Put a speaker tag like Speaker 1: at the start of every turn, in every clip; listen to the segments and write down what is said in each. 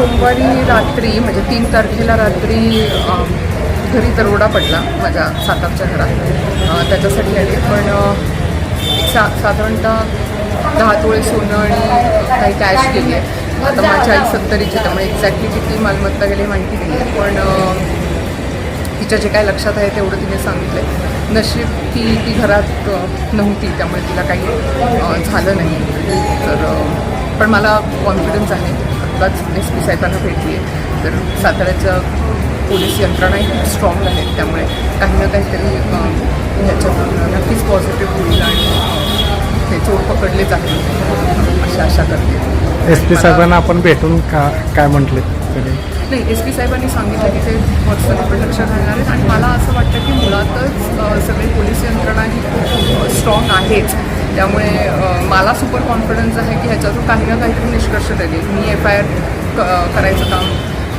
Speaker 1: सोमवारी रात्री म्हणजे तीन तारखेला रात्री घरी दरोडा पडला माझ्या सातारच्या घरात. त्याच्यासाठी आले पण सा साधारणतः दहा तोळे सोनं आणि काही कॅश गेली आहे. आता माझी आई सत्तरीची त्यामुळे एक्झॅक्टली किती मालमत्ता गेली माहिती नाही आहे पण तिच्या जे काय लक्षात आहे तेवढं तिने सांगितलं नशीब की ती घरात नव्हती त्यामुळे तिला काही झालं नाही. तर पण मला कॉन्फिडन्स आहे. आत्ताच एस पी साहेबांना भेटली आहे. तर साताऱ्याच्या पोलीस यंत्रणाही खूप स्ट्रॉंग आहेत त्यामुळे काही ना काहीतरी ह्याच्यातून नक्कीच पॉझिटिव्ह होईल आणि ते चोर पकडले जातील अशी आशा करते.
Speaker 2: एस पी साहेबांना आपण भेटून का काय म्हटले तरी?
Speaker 1: नाही एस पी साहेबांनी सांगितलं की ते पण लक्ष घालणार आहेत. आणि मला असं वाटतं की मुळातच सगळी पोलीस यंत्रणा ही खूप स्ट्रॉंग आहेच. त्यामुळे मला सुपर कॉन्फिडन्स आहे की ह्याच्यातून काही ना काहीतरी निष्कर्ष लागेल मी एफ आय आर करायचं काम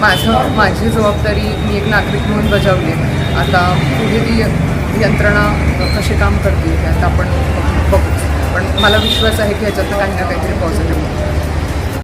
Speaker 1: माझं माझी जबाबदारी मी एक नागरिक म्हणून बजावली आहे. आता पुढे ती यंत्रणा कशी काम करते हे आपण बघू. पण मला विश्वास आहे की ह्याच्यातून काही ना काहीतरी पॉझिटिव्ह